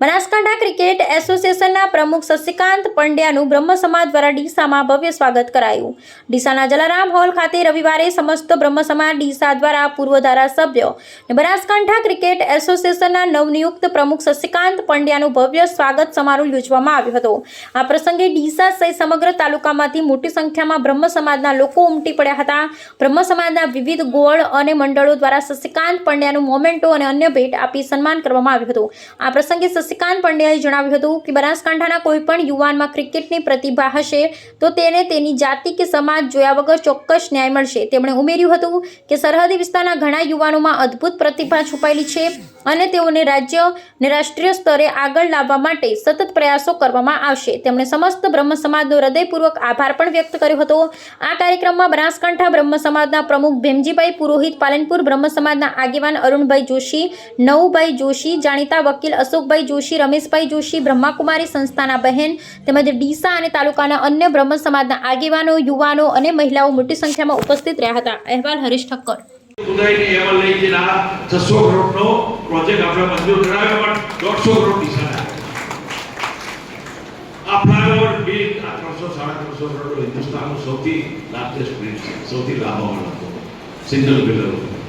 Banaskantha cricket એસોસિએશનના પ્રમુખ શશિકાંત પંડ્યાનું બ્રહ્મ સમાજ દ્વારા ડીસામાં ભવ્ય સ્વાગત કરાયું. ડીસાના જલારામ હોલ ખાતે રવિવારે સમસ્ત બ્રહ્મ સમાજ ડીસા દ્વારા પૂર્વ ધારાસભ્ય બનાસકાંઠા ક્રિકેટ એસોસિએશનના નવનિયુક્ત પ્રમુખ શશિકાંત પંડ્યાનું ભવ્ય સ્વાગત સમારોહ યોજવામાં આવ્યો હતો. આ પ્રસંગે ડીસા સહિત સમગ્ર તાલુકામાંથી મોટી સંખ્યામાં બ્રહ્મ સમાજના લોકો ઉમટી પડ્યા હતા. બ્રહ્મ સમાજના વિવિધ ગોળ અને મંડળો દ્વારા શશિકાંત પંડ્યાનું મોમેન્ટો અને અન્ય ભેટ આપી સન્માન કરવામાં આવ્યું હતું. આ પ્રસંગે શશિકાંત પંડ્યાએ જણાવ્યું હતું કે બનાસકાંઠાના કોઈ પણ યુવાનમાં ક્રિકેટની પ્રતિભા હશે તો તેને તેની જાતિ કે સમાજ જોયા વગર ચોક્કસ ન્યાય મળશે. તેમણે ઉમેર્યું હતું કે સરહદી વિસ્તારના ઘણા યુવાનોમાં અદ્ભુત પ્રતિભા છુપાયેલી છે અને તેઓને રાજ્ય અને રાષ્ટ્રીય સ્તરે આગળ લાવવા માટે સતત પ્રયાસો કરવામાં આવશે. તેમણે સમસ્ત બ્રહ્મ સમાજનો હૃદયપૂર્વક આભાર પણ વ્યક્ત કર્યો હતો. આ કાર્યક્રમમાં બનાસકાંઠા બ્રહ્મ સમાજના પ્રમુખ ભીમજીભાઈ પુરોહિત, પાલનપુર બ્રહ્મ સમાજના આગેવાન અરુણભાઈ જોશી, નવુભાઈ જોશી, જાણીતા વકીલ અશોકભાઈ જોશી, રમેશભાઈ જોશી, બ્રહ્માકુમારી સંસ્થાના બહેન તેમજ ડીસા અને તાલુકાના અન્ય બ્રહ્મ સમાજના આગેવાનો, યુવાનો અને મહિલાઓ મોટી સંખ્યામાં ઉપસ્થિત રહ્યા હતા. અહેવાલ હરીશ ઠક્કર. ઉદયની એવલ લઈ જઈને આ 600 કરોડનો પ્રોજેક્ટ આપણે મંજૂર કરાવ્યો પણ 150 કરોડ દિશાના આ ફ્લાયઓવર બિલ આ 300 સાડા 300 કરોડ હિન્દુસ્તાનનું સૌથી લાર્જેસ્ટ બ્રિજ છે સૌથી લાંબાવાળો સિંગલ બિલર